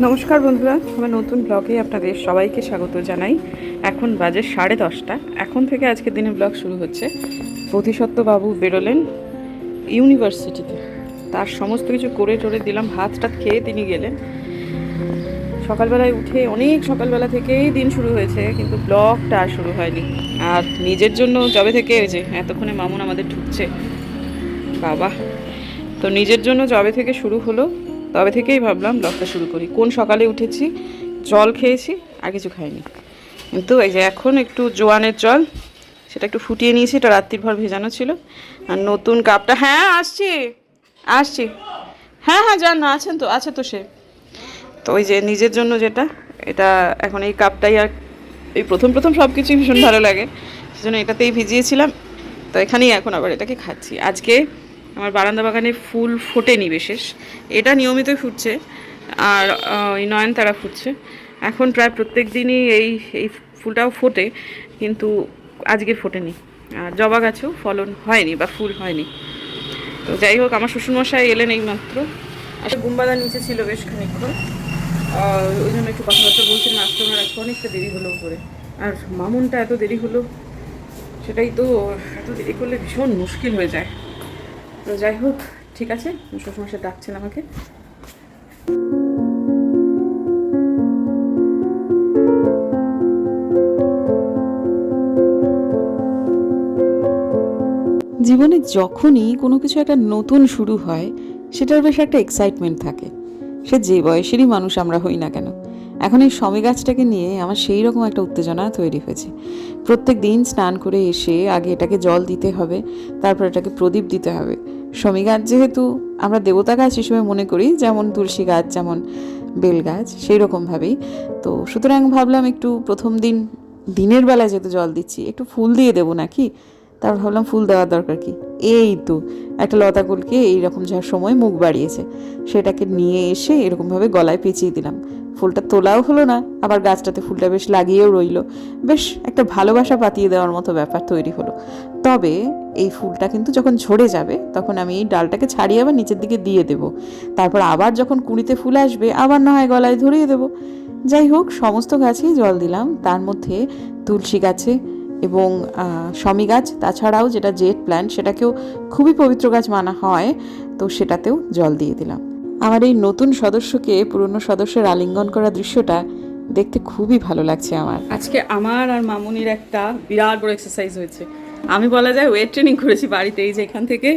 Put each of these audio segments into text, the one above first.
নমস্কার বন্ধুরা, আমার নতুন ব্লগে আপনাদের সবাইকে স্বাগত জানাই। এখন বাজে সাড়ে দশটা। এখন থেকে আজকের দিনে ব্লগ শুরু হচ্ছে। বাবু বেরোলেন ইউনিভার্সিটিতে। তার সমস্ত কিছু করে টরে দিলাম ভাত টাত খেয়ে তিনি গেলেন। সকালবেলায় উঠে, অনেক সকালবেলা থেকেই দিন শুরু হয়েছে, কিন্তু ব্লগটা আর শুরু হয়নি। আর নিজের জন্য যবে থেকে যে, এতক্ষণে মামুন আমাদের ঢুকছে। বাবা, তো নিজের জন্য যবে থেকে শুরু হলো। তবে থেকেই ভাবলাম ব্লগটা শুরু করি। কোন সকালে উঠেছি? জল খেয়েছি, আর কিছু খাইনি। কিন্তু এই যে এখন একটু জোয়ানের জল, সেটা একটু ফুটিয়ে নিয়েছি, এটা রাত্রির ভর ভেজানো ছিল। আর নতুন কাপটা হ্যাঁ আসছি আসছি। হ্যাঁ হ্যাঁ যান না আছেন তো, আছে তো সে। তো ওই যে নিজের জন্য যেটা, এটা এখন এই কাপটাই আর এই প্রথম প্রথম সব কিছুই ভীষণ ভালো লাগে। সেজন্য এটাতেই ভিজিয়েছিলাম। তো এখানেই এখন আবার এটাকে খাচ্ছি। আজকে আমার বারান্দা বাগানে ফুল ফোটেনি বিশেষ। এটা নিয়মিতই ফুটছে, আর ওই নয়নতারা ফুটছে। এখন প্রায় প্রত্যেক দিনই এই এই ফুলটাও ফোটে, কিন্তু আজকে ফোটেনি। আর জবা গাছেও ফলন হয়নি বা ফুল হয়নি। তো যাই হোক, আমার শ্বশুরমশাই এলেন এই মাত্র একটা গুম্বাদা নিচে ছিল বেশ খানিকক্ষণ। আর ওই জন্য একটু কথাবার্তা বলছিলাম আসতে আমার আজকে অনেকটা দেরি হলো করে আর মামুনটা এত দেরি হলো, সেটাই তো এত দেরি করলে ভীষণ মুশকিল হয়ে যায়। তো যাই হোক ঠিক আছে শ্বশুরমশাই ডাকছেন আমাকে। জীবনে যখনই কোনো কিছু একটা নতুন শুরু হয়, সেটার বেশ একটা এক্সাইটমেন্ট থাকে। সে যে বয়সেরই মানুষ আমরা হই না কেন। এখন এই সমী গাছটাকে নিয়ে আমার সেই রকম একটা উত্তেজনা তৈরি হয়েছে। প্রত্যেক দিন স্নান করে এসে আগে এটাকে জল দিতে হবে, তারপর এটাকে প্রদীপ দিতে হবে। সমী গাছ যেহেতু আমরা দেবতা গাছ হিসেবে মনে করি, যেমন তুলসী গাছ, যেমন বেল গাছ, সেই রকমভাবেই তো সুতরাং ভাবলাম একটু প্রথম দিন, দিনের বেলায় যেহেতু জল দিচ্ছি, একটু ফুল দিয়ে দেবো নাকি? তারপর ভাবলাম ফুল দেওয়ার দরকার কি? এই তো, একটা লতা কুলকে এইরকম যার সময় মুখ বাড়িয়েছে। সেটাকে নিয়ে এসে এরকমভাবে গলায় পেঁচিয়ে দিলাম। ফুলটা তোলাও হলো না, আবার গাছটাতে ফুলটা বেশ লাগিয়েও রইল। বেশ একটা ভালোবাসা পাতিয়ে দেওয়ার মতো ব্যাপার তৈরি হলো। তবে এই ফুলটা কিন্তু যখন ঝরে যাবে, তখন আমি এই ডালটাকে ছাড়িয়ে আবার নিচের দিকে দিয়ে দেব। তারপর আবার যখন কুড়িতে ফুল আসবে, আবার না হয় গলায় ধরিয়ে দেবো। যাই হোক, সমস্ত গাছেই জল দিলাম। তার মধ্যে তুলসী গাছে এবং শমী গাছ, তাছাড়াও যেটা জেট প্ল্যান্ট, সেটাকেও খুবই পবিত্র গাছ মানা হয়, তো সেটাতেও জল দিয়ে দিলাম। আমার এই নতুন সদস্যকে, পুরনো সদস্যের আলিঙ্গন করা দৃশ্যটা দেখতে খুবই ভালো লাগছে আমার। আজকে আমার আর মামুনির একটা বিরাট বড় এক্সারসাইজ হয়েছে। আমি বলা যায় ওয়েট ট্রেনিং করেছি বাড়িতে, এই যে এখান থেকে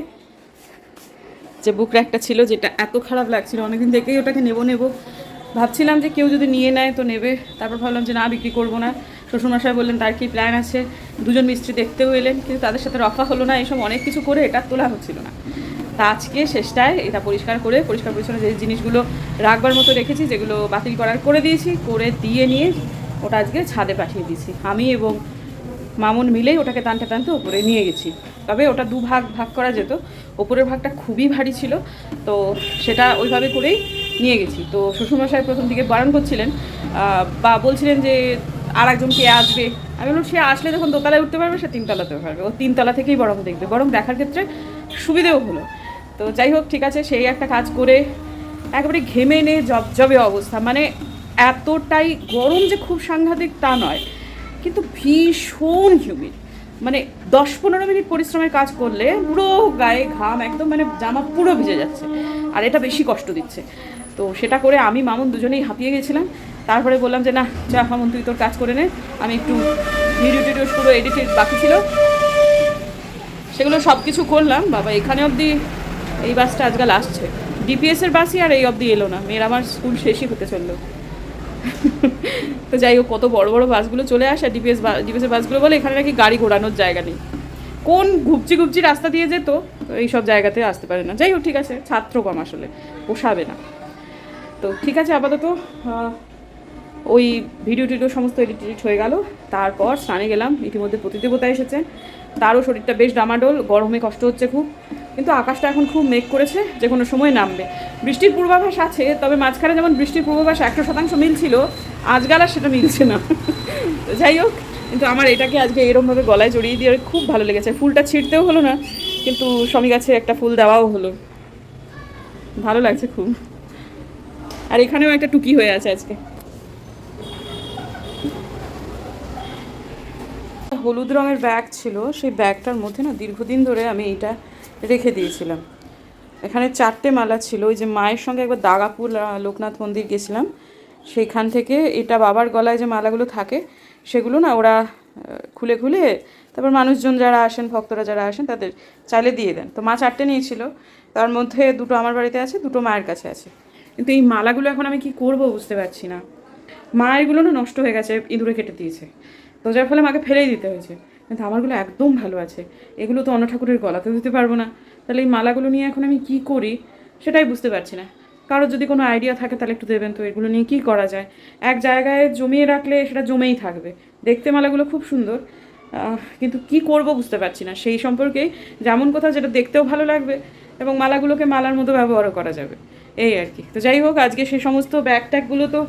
যে বুক র্যাকটা ছিল যেটা এত খারাপ লাগছিল, অনেকদিন থেকেই ওটাকে নেব নেব। ভাবছিলাম যে কেউ যদি নিয়ে নেয় তো নেবে, তারপর ভাবলাম যে না, বিক্রি করব না। শ্বশুরমশাই বললেন, তার কি প্ল্যান আছে? দুজন মিস্ত্রি দেখতেও এলেন, কিন্তু তাদের সাথে রফা হলো না এসব অনেক কিছু করে এটা তোলা হচ্ছিল না। তা আজকে শেষটায় এটা পরিষ্কার করে, পরিষ্কার পরিচ্ছন্ন যে জিনিসগুলো রাখবার মতো রেখেছি, যেগুলো বাতিল করার করে দিয়েছি, করে দিয়ে নিয়ে ওটা আজকে ছাদে পাঠিয়ে দিয়েছি। আমি এবং মামুন মিলেই ওটাকে টানতে টানতে ওপরে নিয়ে গেছি। তবে ওটা দু ভাগ ভাগ করা যেত। ওপরের ভাগটা খুবই ভারী ছিল, তো সেটা ওইভাবে করেই নিয়ে গেছি। তো শ্বশুরমশাই প্রথম দিকে বারণ করছিলেন বা বলছিলেন যে আর একজন কে আসবে? আমি বললাম, সে আসলে যখন দোতলায় উঠতে পারবে, সে তিনতলাতেও পারবে। ও তিনতলা থেকেই বরং দেখবে। বরং দেখার ক্ষেত্রে সুবিধেও হলো। তো যাই হোক, ঠিক আছে, সেই একটা কাজ করে একেবারে ঘেমে নে জবজবে অবস্থা। মানে এতটাই গরম যে খুব সাংঘাতিক তা নয়, কিন্তু ভীষণ হিউমিড মানে দশ পনেরো মিনিট পরিশ্রমের কাজ করলে পুরো গায়ে ঘাম একদম মানে জামা পুরো ভিজে যাচ্ছে, আর এটা বেশি কষ্ট দিচ্ছে। তো সেটা করে আমি, মামুন দুজনেই হাঁপিয়ে গেছিলাম। তারপরে বললাম যে, না, যা মামুন, তুই তোর কাজ করে নে। আমি একটু ভিডিও টিডিও পুরো এডিটেড বাকি ছিল। সেগুলো সব কিছু করলাম। বাবা, এখানে অবধি এই বাসটা আজকাল আসছে। ডিপিএস এর বাসই আর এই অবধি এলো না। মেয়ের আমার স্কুল শেষই হতে চলল। তো যাই হোক, কত বড় বড় বাসগুলো চলে আসে। ডিপিএস ডিপিএস এর বাসগুলো বলে এখানে নাকি গাড়ি ঘোরানোর জায়গা নেই। কোন ঘুপচি ঘুপচি রাস্তা দিয়ে যেত তো এই সব জায়গাতে আসতে পারে না। যাই হোক, ঠিক আছে, ছাত্র কম আসলে, পোষাবে না। তো ঠিক আছে, আপাতত ওই ভিডিও টিডিও সমস্ত এডিট হয়ে গেল। তারপর স্নানে গেলাম, ইতিমধ্যে প্রতিদেবতা এসেছে তারও শরীরটা বেশ ডামাডোল, গরমে কষ্ট হচ্ছে খুব। কিন্তু আকাশটা এখন খুব মেঘ করেছে, যে কোনো সময় নামবে। বৃষ্টির পূর্বাভাস আছে, তবে মাঝখানে যেমন বৃষ্টির পূর্বাভাস একশো শতাংশ মিলছিল, আজকাল আর সেটা মিলছে না। যাই হোক, কিন্তু আমার এটাকে আজকে এরমভাবে গলায় জড়িয়ে দিয়ে খুব ভালো লেগেছে। ফুলটা ছিঁড়তেও হলো না, কিন্তু সমী গাছে একটা ফুল দেওয়াও হলো। ভালো লাগছে খুব। আর এখানেও একটা টুকি হয়ে আছে আজকে। হলুদ রঙের ব্যাগ ছিল, সেই ব্যাগটার মধ্যে না দীর্ঘদিন ধরে আমি এইটা রেখে দিয়েছিলাম। এখানে চারটে মালা ছিল, ওই যে মায়ের সঙ্গে একবার দাগাপুর লোকনাথ মন্দির গেছিলাম। সেইখান থেকে এটা বাবার গলায় যে মালাগুলো থাকে, সেগুলো না ওরা খুলে খুলে তারপর মানুষজন যারা আসেন, ভক্তরা যারা আসেন, তাদের চাইলে দিয়ে দেন। তো মা চারটে নিয়েছিল, তার মধ্যে দুটো আমার বাড়িতে আছে, দুটো মায়ের কাছে আছে। কিন্তু এই মালাগুলো এখন আমি কি করব বুঝতে পারছি না। মা এগুলো না নষ্ট হয়ে গেছে, ইঁদুরে কেটে দিয়েছে। তো যার ফলে আমাকে ফেলেই দিতে হয়েছে। কিন্তু আমারগুলো একদম ভালো আছে। এগুলো তো অন্য ঠাকুরের গলাতেও দিতে পারব না। তাহলে এই মালাগুলো নিয়ে এখন আমি কি করি? সেটাই বুঝতে পারছি না। কারোর যদি কোনো আইডিয়া থাকে তাহলে একটু দেবেন তো, এগুলো নিয়ে কী করা যায়? এক জায়গায় জমিয়ে রাখলে সেটা জমেই থাকবে। দেখতে মালাগুলো খুব সুন্দর। কিন্তু কি করব বুঝতে পারছি না। সেই সম্পর্কেই যেমন কোথাও যেটা দেখতেও ভালো লাগবে এবং মালাগুলোকে মালার মতো ব্যবহারও করা যাবে। এই আর কি। তো যাই হোক, আজকে সেই সমস্ত ব্যাগ ট্যাগগুলো তো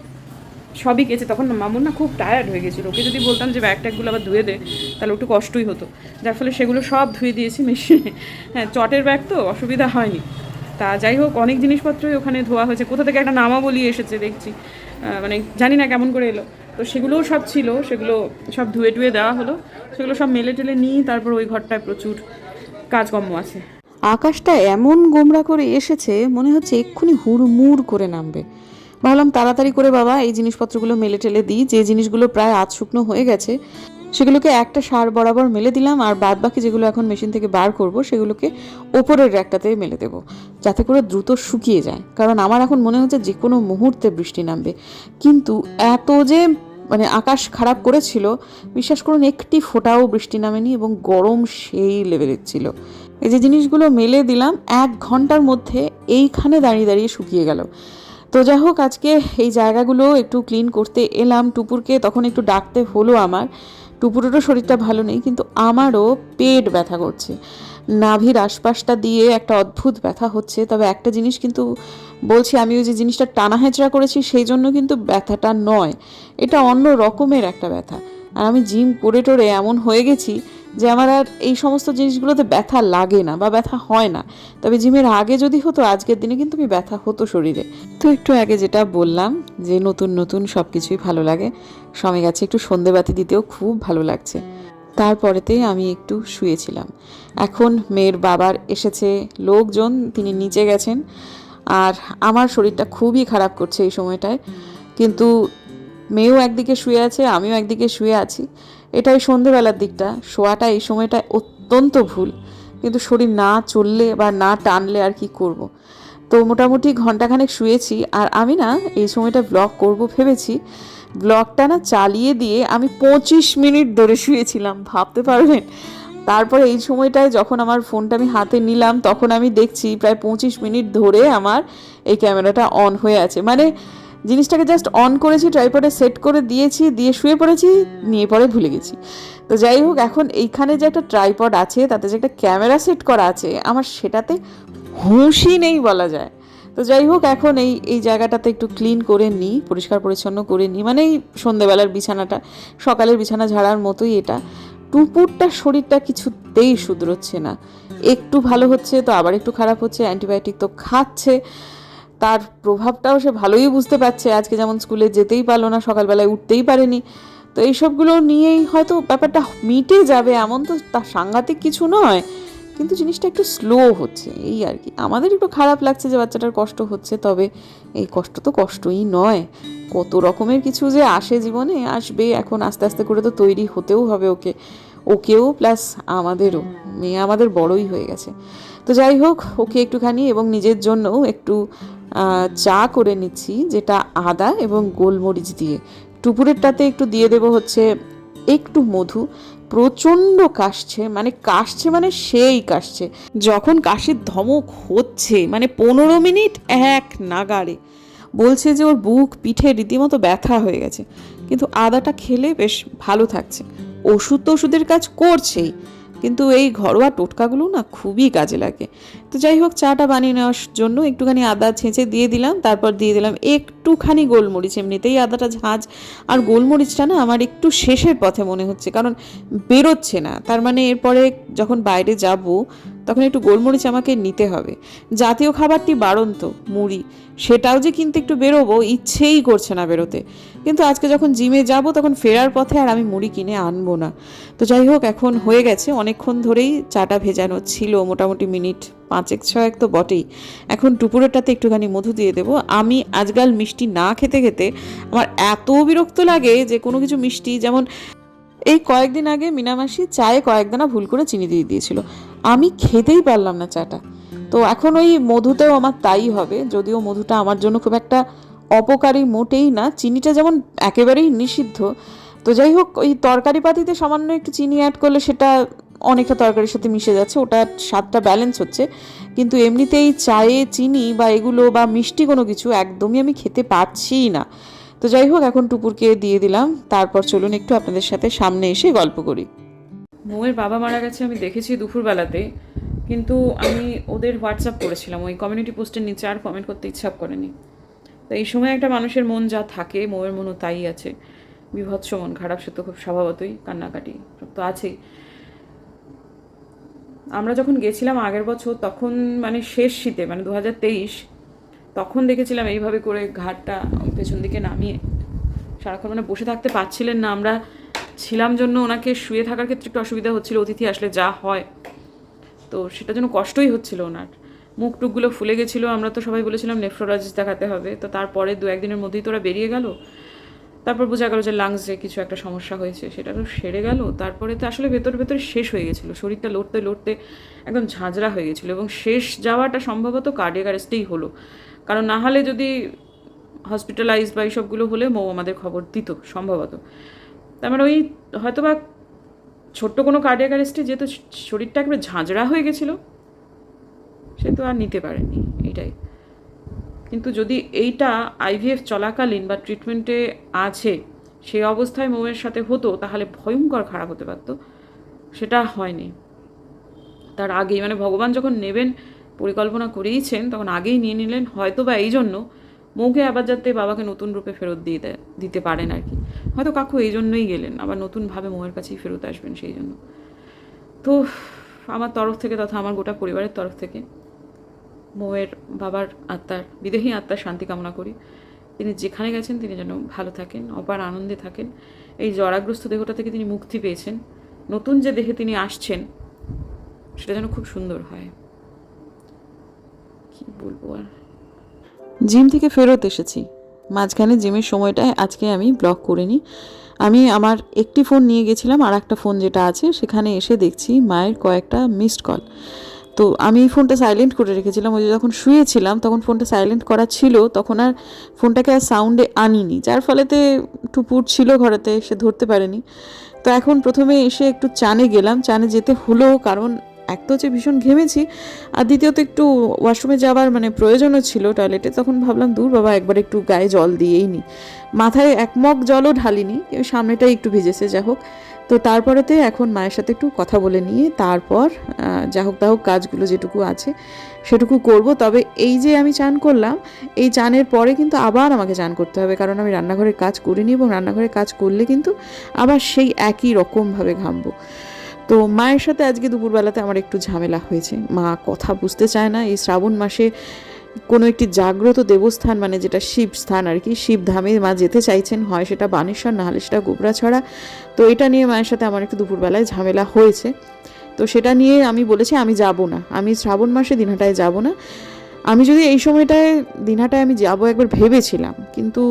সবই গেছে। তখন মামুন না খুব টায়ার্ড হয়ে গেছিল। ওকে যদি বলতাম যে, ব্যাগ ট্যাগগুলো আবার ধুয়ে দে, তাহলে একটু কষ্টই হতো। যার ফলে সেগুলো সব ধুয়ে দিয়েছি মেশিনে। হ্যাঁ চটের ব্যাগ তো, অসুবিধা হয়নি। তা যাই হোক, অনেক জিনিসপত্রই ওখানে ধোয়া হয়েছে। কোথা থেকে একটা নামাবলি এসেছে, দেখছি। মানে জানি না কেমন করে এলো। তো সেগুলোও সব ছিল, সেগুলো সব ধুয়ে টুয়ে দেওয়া হলো। সেগুলো সব মেলে টেলে নিই, তারপর ওই ঘরটায় প্রচুর কাজকর্ম আছে। আকাশটা এমন গোমরা করে এসেছে, মনে হচ্ছে এক্ষুনি হুড়মুড় করে নামবে। ভাবলাম তাড়াতাড়ি করে বাবা এই জিনিসপত্রগুলো মেলে টেলে দিই। যে জিনিসগুলো প্রায় আধ শুকনো হয়ে গেছে, সেগুলোকে একটা সার বরাবর মেলে দিলাম আর বাদ বাকি যেগুলো এখন মেশিন থেকে বার করব, সেগুলোকে ওপরের র্যাকটাতে মেলে দেবো, যাতে করে দ্রুত শুকিয়ে যায়। কারণ আমার এখন মনে হচ্ছে যে কোনো মুহূর্তে বৃষ্টি নামবে। কিন্তু এত যে মানে আকাশ খারাপ করেছিল, বিশ্বাস করুন একটি ফোঁটাও বৃষ্টি নামেনি এবং গরম সেই লেভেলের ছিল। এই যে জিনিসগুলো মেলে দিলাম, এক ঘণ্টার মধ্যে এইখানে দাঁড়িয়ে দাঁড়িয়ে শুকিয়ে গেল। তো যাই হোক, আজকে এই জায়গাগুলো একটু ক্লিন করতে এলাম। টুপুরকে তখন একটু ডাকতে হলো আমার। টুপুরেরও শরীরটা ভালো নেই, কিন্তু আমারও পেট ব্যথা করছে। নাভির আশপাশটা দিয়ে একটা অদ্ভুত ব্যথা হচ্ছে। তবে একটা জিনিস কিন্তু বলছি আমি ওই যে জিনিসটা টানা হেঁচড়া করেছি, সেই জন্য কিন্তু ব্যথাটা নয়। এটা অন্য রকমের একটা ব্যথা। আর আমি জিম করে টোরে এমন হয়ে গেছি যে আমার আর এই সমস্ত জিনিসগুলোতে ব্যথা লাগে না বা ব্যথা হয় না। তবে জিমের আগে যদি হতো, আজকের দিনে কিন্তু আমি ব্যথা হতো শরীরে। তো একটু আগে যেটা বললাম, যে নতুন নতুন সব কিছুই ভালো লাগে। সময় গেছে একটু সন্ধেবাতি দিতেও খুব ভালো লাগছে। তারপরেতেই আমি একটু শুয়েছিলাম। এখন মেয়ের বাবার এসেছে লোকজন, তিনি নিচে গেছেন। আর আমার শরীরটা খুবই খারাপ করছে এই সময়টায়। কিন্তু মেয়েও একদিকে শুয়ে আছে, আমিও একদিকে শুয়ে আছি। এটাই সন্ধেবেলার দিকটা। শোয়াটা এই সময়টায় অত্যন্ত ভুল। কিন্তু শরীর না চললে বা না টানলে আর কি করব। তো মোটামুটি ঘন্টাখানেক শুয়েছি আর আমি না এই সময়টা ব্লগ করব ভেবেছি। ব্লগটা না চালিয়ে দিয়ে আমি পঁচিশ মিনিট ধরে শুয়েছিলাম, ভাবতে পারবেন? তারপরে এই সময়টায় যখন আমার ফোনটা আমি হাতে নিলাম, তখন আমি দেখছি প্রায় পঁচিশ মিনিট ধরে আমার এই ক্যামেরাটা অন হয়ে আছে। মানে জিনিসটাকে জাস্ট অন করেছি ট্রাইপডে সেট করে দিয়েছি, দিয়ে শুয়ে পড়েছি, নিয়ে পরে ভুলে গেছি। তো যাই হোক, এখন এইখানে যে একটা ট্রাইপড আছে, তাতে যে একটা ক্যামেরা সেট করা আছে, আমার সেটাতে হুঁশই নেই বলা যায়। তো যাই হোক, এখন এই এই জায়গাটাতে একটু ক্লিন করে নিই, পরিষ্কার পরিচ্ছন্ন করে নিই মানে এই সন্ধেবেলার বিছানাটা, সকালের বিছানা ঝাড়ার মতোই এটা। টুপুরটা শরীরটা কিছুতেই শুধরোচ্ছে না। একটু ভালো হচ্ছে, তো আবার একটু খারাপ হচ্ছে অ্যান্টিবায়োটিক তো খাচ্ছে। তার প্রভাবটাও সে ভালোই বুঝতে পারছে। আজকে যেমন স্কুলে যেতেই পারল না, সকালবেলায় উঠতেই পারেনি। তো এইসবগুলো নিয়েই হয়তো ব্যাপারটা মিটে যাবে এমন তো তা সাংঘাতিক কিছু নয়। কিন্তু জিনিসটা একটু স্লো হচ্ছে, এই আর কি। আমাদের একটু খারাপ লাগছে যে বাচ্চাটার কষ্ট হচ্ছে, তবে এই কষ্ট তো কষ্টই নয়। কত রকমের কিছু যে আসে জীবনে, আসবে এখন আস্তে আস্তে করে তো তৈরি হতেও হবে ওকে। ওকেও প্লাস আমাদেরও। মেয়ে আমাদের বড়ই হয়ে গেছে। তো যাই হোক, ওকে একটুখানি এবং নিজের জন্যও একটু চা করে নিচ্ছি, যেটা আদা এবং গোলমরিচ দিয়ে। টুপুরেরটাতে একটু দিয়ে দেবো হচ্ছে একটু মধু। প্রচণ্ড কাশছে মানে কাশছে মানে সেই কাশছে। যখন কাশির ধমক হচ্ছে মানে পনেরো মিনিট এক নাগাড়ে। বলছে যে ওর বুক, পিঠে রীতিমতো ব্যথা হয়ে গেছে। কিন্তু আদাটা খেলে বেশ ভালো থাকছে। ওষুধ তো ওষুধের কাজ করছেই। কিন্তু এই ঘরোয়া টোটকাগুলো না খুবই কাজে লাগে। তো যাই হোক, চাটা বানিয়ে নেওয়ার জন্য একটুখানি আদা ছেঁচে দিয়ে দিলাম, তারপর দিয়ে দিলাম একটুখানি গোলমরিচ। এমনিতেই আদাটা ঝাঁঝ আর গোলমরিচটা না আমার একটু শেষের পথে মনে হচ্ছে, কারণ বেরোচ্ছে না। তার মানে এরপরে যখন বাইরে যাব তখন একটু গোলমরিচ আমাকে নিতে হবে। জাতীয় খাবারটি বাড়ন্ত, মুড়ি। সেটাও যে কিনতে একটু বেরোবো, ইচ্ছেই করছে না বেরোতে। কিন্তু আজকে যখন জিমে যাব, তখন ফেরার পথে আর আমি মুড়ি কিনে আনব না। তো যাই হোক, এখন হয়ে গেছে। অনেকক্ষণ ধরেই চাটা ভেজানো ছিল, মোটামুটি মিনিট পাঁচেক, ছয়েক তো বটেই। এখন দুপুরেরটাতে একটুখানি মধু দিয়ে দেবো। আমি আজকাল মিষ্টি না খেতে খেতে আমার এত বিরক্ত লাগে যে কোনো কিছু মিষ্টি, যেমন এই কয়েকদিন আগে মিনামাসি চায়ে কয়েকদানা ভুল করে চিনি দিয়ে দিয়েছিল। আমি খেতেই পারলাম না চাটা। তো এখন ওই মধুতেও আমার তাই হবে, যদিও মধুটা আমার জন্য খুব একটা অপকারী মোটেই না, চিনিটা যেমন একেবারেই নিষিদ্ধ। তো যাই হোক, ওই তরকারি পাতিতে সামান্য একটু চিনি অ্যাড করলে সেটা অনেকটা তরকারির সাথে মিশে যাচ্ছে, ওটা স্বাদটা ব্যালেন্স হচ্ছে। কিন্তু এমনিতেই চায়ে চিনি বা এগুলো বা মিষ্টি কোনো কিছু একদমই আমি খেতে পারছিই না। তো যাই হোক, এখন টুপুরকে দিয়ে দিলাম, তারপর চলুন একটু আপনাদের সাথে সামনে এসে গল্প করি। মৌয়ের বাবা মারা গেছে আমি দেখেছি দুপুরবেলাতে, কিন্তু আমি ওদের হোয়াটসঅ্যাপ করেছিলাম। ওই কমিউনিটি পোস্টের নিচে আর কমেন্ট করতে ইচ্ছা করেনি। তো এই সময় একটা মানুষের মন যা থাকে মৌয়ের মনও তাই আছে। বিভৎস মন, খারাপ সে তো খুব স্বভাবতই কান্নাকাটি, সব তো আছেই। আমরা যখন গেছিলাম আগের বছর, তখন মানে শেষ শীতে মানে দু তেইশ, তখন দেখেছিলাম এইভাবে করে ঘাটটা পেছন দিকে নামিয়ে সারাক্ষণ মানে বসে থাকতে পারছিলেন না। আমরা ছিলাম জন্য ওনাকে শুয়ে থাকার ক্ষেত্রে একটু অসুবিধা হচ্ছিল, অতিথি আসলে যা হয়। তো সেটার জন্য কষ্টই হচ্ছিল ওনার। মুখ টুকগুলো ফুলে গেছিল, আমরা তো সবাই বলেছিলাম নেফ্রোলজিস্ট দেখাতে হবে। তো তারপরে দু একদিনের মধ্যেই তো ওরা বেরিয়ে গেল। তারপর বোঝা গেল যে লাংসে কিছু একটা সমস্যা হয়েছে, সেটা তো সেরে গেল। তারপরে তো আসলে ভেতর ভেতরে শেষ হয়ে গেছিল, শরীরটা লড়তে লড়তে একদম ঝাঁঝরা হয়ে গেছিল এবং শেষ যাওয়াটা সম্ভবত কার্ডিয়াক অ্যারেস্টেই হলো। কারণ না হলে যদি হসপিটালাইজ বা এইসবগুলো হলে মৌ আমাদের খবর দিত সম্ভবত। তার মানে ওই হয়তো বা ছোট্ট কোনো কার্ডিয়াক অ্যারেস্টে যেহেতু শরীরটা একবারে ঝাঁঝরা হয়ে গেছিল, সে তো আর নিতে পারেনি এইটাই। কিন্তু যদি এইটা আইভিএফ চলাকালীন বা ট্রিটমেন্টে আছে সেই অবস্থায় মৌয়ের সাথে হতো, তাহলে ভয়ঙ্কর খারাপ হতে পারতো। সেটা হয়নি। তার আগেই মানে ভগবান যখন নেবেন, পরিকল্পনা করেইছেন, তখন আগেই নিয়ে নিলেন হয়তো বা এই জন্য মৌকে আবার যাতে বাবাকে নতুন রূপে ফেরত দিয়ে দেয়, দিতে পারেন আর কি। হয়তো কাকু এই জন্যই গেলেন, আবার নতুনভাবে মৌয়ের কাছেই ফেরত আসবেন সেই জন্য। তো আমার তরফ থেকে তথা আমার গোটা পরিবারের তরফ থেকে মৌয়ের বাবার আত্মার, বিদেহী আত্মার শান্তি কামনা করি। তিনি যেখানে গেছেন, তিনি যেন ভালো থাকেন, অপার আনন্দে থাকেন। এই জরাগ্রস্ত দেহটা থেকে তিনি মুক্তি পেয়েছেন। নতুন যে দেহে তিনি আসছেন, সেটা যেন খুব সুন্দর হয়। কি বলব আর? জিম থেকে ফেরত এসেছি। মাঝখানে জিমের সময়টায় আজকে আমি ব্লক করিনি। আমি আমার একটি ফোন নিয়ে গেছিলাম আর একটা ফোন যেটা আছে, সেখানে এসে দেখছি মায়ের কয়েকটা মিসড কল তো আমি এই ফোনটা সাইলেন্ট করে রেখেছিলাম। ওই যে যখন শুয়েছিলাম, তখন ফোনটা সাইলেন্ট করা ছিল, তখন আর ফোনটাকে আর সাউন্ডে আনিনি। যার ফলেতে টুপুর ছিল ঘরেতে, সে ধরতে পারেনি। তো এখন প্রথমে এসে একটু চানে গেলাম। চানে যেতে হলো, কারণ এক তো হচ্ছে ভীষণ ঘেমেছি, আর দ্বিতীয়ত একটু ওয়াশরুমে যাওয়ার মানে প্রয়োজনও ছিল টয়লেটে, তখন ভাবলাম, দূর বাবা, একবার একটু গায়ে জল দিয়েই নি। মাথায় এক মগ জলও ঢালিনি সামনেটাই একটু ভিজেছে, যা হোক। তো তারপরেতে এখন মায়ের সাথে একটু কথা বলে নিয়ে তারপর যা হোক তা হোক কাজগুলো যেটুকু আছে সেটুকু করব। তবে এই যে আমি চান করলাম, এই চানের পরে কিন্তু আবার আমাকে চান করতে হবে, কারণ আমি রান্নাঘরের কাজ করিনি এবং রান্নাঘরের কাজ করলে কিন্তু আবার সেই একই রকমভাবে ঘামবো। তো মায়ের সাথে আজকে দুপুরবেলাতে আমার একটু ঝামেলা হয়েছে। মা কথা বুঝতে চায় না। এই শ্রাবণ মাসে কোনো একটি জাগ্রত দেবস্থান মানে যেটা শিব স্থান আর কি শিবধামে মা যেতে চাইছেন, হয় সেটা বানেশ্বর, না হলে সেটা গোবরাছড়া। তো এটা নিয়ে মায়ের সাথে আমার একটু দুপুরবেলায় ঝামেলা হয়েছে। তো সেটা নিয়ে আমি বলেছি, আমি যাব না। আমি শ্রাবণ মাসে দিনহাটায় যাব না। আমি যদি এই সময়টায়, দিনহাটায় আমি যাব একবার ভেবেছিলাম, কিন্তু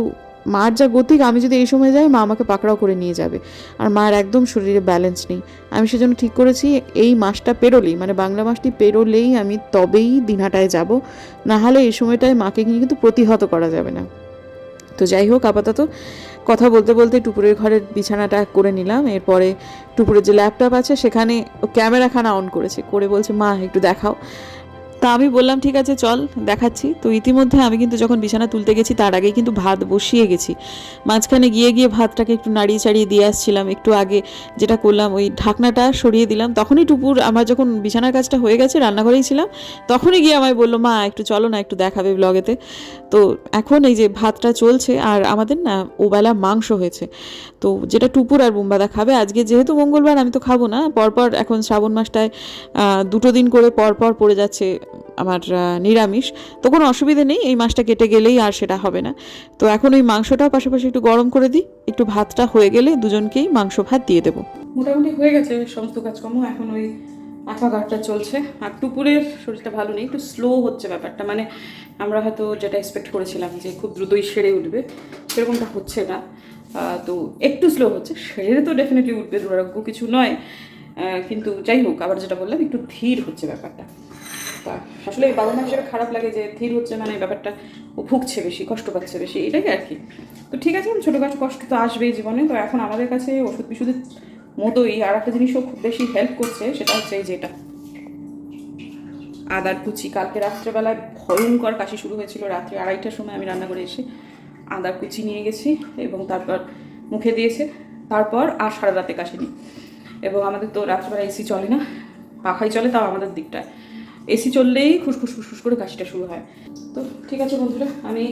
মার যা গতিক আমি যদি এই সময় যাই, মা আমাকে পাকড়াও করে নিয়ে যাবে। আর মার একদম শরীরে ব্যালেন্স নেই। আমি সেজন্য ঠিক করেছি, এই মাসটা পেরোলেই মানে বাংলা মাসটি পেরোলেই আমি তবেই দিনহাটায় যাব। না হলে এই সময়টায় মাকে নিয়ে কিন্তু প্রতিহত করা যাবে না। তো যাই হোক, আপাতত কথা বলতে বলতে টুপুরের ঘরের বিছানাটা করে নিলাম। এরপরে টুপুরের যে ল্যাপটপ আছে, সেখানে ক্যামেরাখানা অন করেছে। করে বলছে, মা, একটু দেখাও। তা আমি বললাম, ঠিক আছে, চল, দেখাচ্ছি। তো ইতিমধ্যে আমি কিন্তু যখন বিছানা তুলতে গেছি, তার আগেই কিন্তু ভাত বসিয়ে গেছি। মাঝখানে গিয়ে গিয়ে ভাতটাকে একটু নাড়িয়ে চাড়িয়ে দিয়ে আসছিলাম। একটু আগে যেটা করলাম, ওই ঢাকনাটা সরিয়ে দিলাম। তখনই টুপুর, আমার যখন বিছানার কাজটা হয়ে গেছে, রান্নাঘরেই ছিলাম, তখনই গিয়ে আমায় বলল, মা, একটু চলো না, একটু দেখাবে ব্লগেতে তো এখন এই যে ভাতটা চলছে, আর আমাদের না ওবেলা মাংস হয়েছে। তো যেটা টুপুর আর বুম্বাদা খাবে, আজকে যেহেতু মঙ্গলবার, আমি তো খাব না। পরপর এখন শ্রাবণ মাসটায় দুটো দিন করে পরপর পড়ে যাচ্ছে আমার নিরামিষ। তো কোনো অসুবিধে নেই, এই মাসটা কেটে গেলেই আর সেটা হবে না। তো এখন ওই মাংসটাও পাশাপাশি একটু গরম করে দিই। একটু ভাতটা হয়ে গেলে দুজনকেই মাংস ভাত দিয়ে দেবো। মোটামুটি হয়ে গেছে সমস্ত কাজকর্ম, এখন ওই আঁকাঘাটটা চলছে। আর টুপুরের শরীরটা ভালো নেই, একটু স্লো হচ্ছে ব্যাপারটা। মানে আমরা হয়তো যেটা এক্সপেক্ট করেছিলাম যে খুব দ্রুতই সেরে উঠবে, সেরকমটা হচ্ছে না। তো একটু স্লো হচ্ছে, সেরে তো ডেফিনেটলি উঠবে, দুরারোগ্য কিছু নয়। কিন্তু যাই হোক, আবার যেটা বললাম, একটু ধীর হচ্ছে ব্যাপারটা। আসলে বাবা মা হিসেবে খারাপ লাগে যে ধীর হচ্ছে মানে ব্যাপারটা, ও ভুগছে বেশি, কষ্ট পাচ্ছে বেশি, এটাই আর কি। তো ঠিক আছে, ছোটোখাটো কষ্ট তো আসবেই জীবনে, তো এখন আমাদের কাছে ওষুধ বিশুদ্ধের মতোই আর একটা জিনিসও খুব বেশি হেল্প করছে, সেটা হচ্ছে এই যে এটা। আদার কুচি, কালকে রাত্রেবেলায় ভয়ঙ্কর কাশি শুরু হয়েছিল, রাত্রে আড়াইটার সময় আমি রান্না করে এসে আদার কুচি নিয়ে গেছি এবং তারপর মুখে দিয়েছে, তারপর আর সারা রাতে কাশিনি। এবং আমাদের তো রাত্রেবেলা এসি চলে না, পাখাই চলে তাও আমাদের দিকটায়। এসি চললেই খুসখুস ফুসফুস করে কাশিটা শুরু হয়। তো ঠিক আছে বন্ধুরা, আমি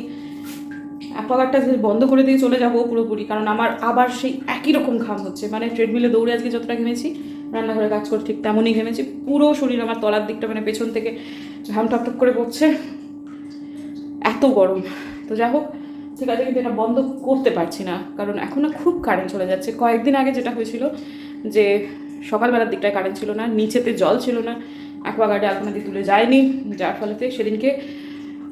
অ্যাকোয়াগার্ডটা বন্ধ করে দিয়ে চলে যাব পুরোপুরি, কারণ আমার আবার সেই একই রকম ঘাম হচ্ছে। মানে ট্রেডমিলে দৌড়ে আজকে যতটা ঘেমেছি, রান্নাঘরে কাজ করে ঠিক তেমনই ঘেমেছি। পুরো শরীর আমার তলার দিকটা মানে পেছন থেকে ঘাম টপ টপ করে পড়ছে। এত গরম। তো যাই হোক, ঠিক আছে, কিন্তু এটা বন্ধ করতে পারছি না, কারণ এখন না খুব কারেন্ট চলে যাচ্ছে। কয়েকদিন আগে যেটা হয়েছিল যে সকালবেলার দিকটায় কারেন্ট ছিল না, নিচেতে জল ছিল না। অ্যাকোয়াগার্ডে আলপনাদি তুলে যায়নি, যার ফলেতে সেদিনকে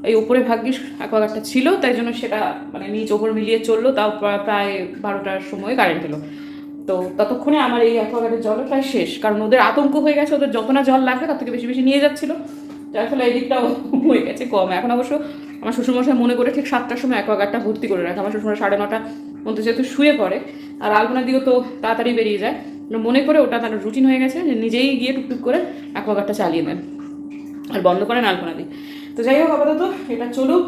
এই উপরে ভাগ্যিস অ্যাকোয়াগার্ডটা ছিল, তাই জন্য সেটা মানে নিচ ওপর মিলিয়ে চলল, তাও প্রায় বারোটার সময় কারেন্ট এলো। তো ততক্ষণে আমার এই অ্যাকোয়াগার্ডের জল প্রায় শেষ, কারণ ওদের আতঙ্ক হয়ে গেছে, ওদের যত না জল লাগবে তার থেকে বেশি বেশি নিয়ে যাচ্ছিল, যার ফলে এই দিকটাও হয়ে গেছে কম। এখন অবশ্য আমার শ্বশুরমশাই মনে করে ঠিক সাতটার সময় অ্যাকোয়াগার্ডটা ভর্তি করে রাখে, আমার শ্বশুরমশাই সাড়ে নটার মধ্যে যেহেতু শুয়ে পড়ে, আর আলপনার দিয়েও তো তাড়াতাড়ি বেরিয়ে যায় মনে করে ওটা তার রুটিন হয়ে গেছে যে নিজেই গিয়ে টুকটুক করে অ্যাকোয়াগার্ডটা চালিয়ে নেন আর বন্ধ করেন আলপনা দিই। তো যাই হোক আপাতত এটা চলুক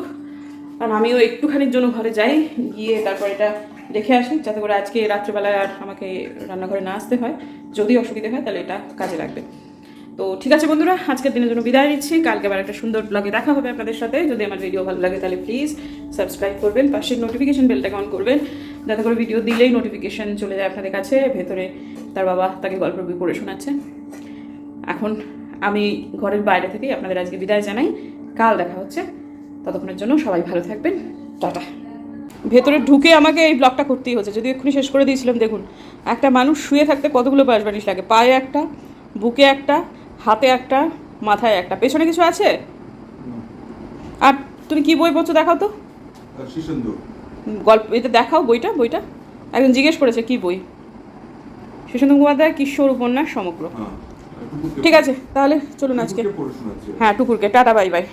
আর আমিও একটুখানির জন্য ঘরে যাই, গিয়ে তারপর এটা দেখে আসি, যাতে করে আজকে রাত্রেবেলায় আর আমাকে রান্নাঘরে না আসতে হয়। যদি অসুবিধা হয় তাহলে এটা কাজে লাগবে। তো ঠিক আছে বন্ধুরা, আজকের দিনের জন্য বিদায় নিচ্ছি। কালকে আবার একটা সুন্দর ব্লগে দেখা হবে আপনাদের সাথে। যদি আমার ভিডিও ভালো লাগে তাহলে প্লিজ সাবস্ক্রাইব করবেন, পাশের নোটিফিকেশন বেলটাকে অন করবেন। যাতে করে ভিডিও দিলেই নোটিফিকেশন চলে যায় আপনাদের কাছে ভেতরে তার বাবা তাকে গল্প বই পড়ে শোনাচ্ছে এখন আমি ঘরের বাইরে থেকেই আপনাদের আজকে বিদায় জানাই। কাল দেখা হচ্ছে। ততক্ষণের জন্য সবাই ভালো থাকবেন। টাটা। ভেতরে ঢুকে আমাকে এই ব্লগটা করতেই হচ্ছে। যদি এক্ষুনি শেষ করে দিয়েছিলাম দেখুন। একটা মানুষ শুয়ে থাকতে কতগুলো পাশ বানিশ লাগে? পায়ে একটা বুকে একটা হাতে একটা মাথায় একটা। পেছনে কিছু আছে? আর তুমি কি বই পড়ছো দেখাও তো। শিশুন্দর গল্প এটা দেখাও বইটা বইটা। একজন জিজ্ঞেস করেছে কি বই? শিশুন্দর মুখোপাধ্যায় কিশোর উপন্যাস সমগ্র। হ্যাঁ ঠিক আছে তাহলে চলুন আজকে। হ্যাঁ টুকুরকে। Tata bye bye.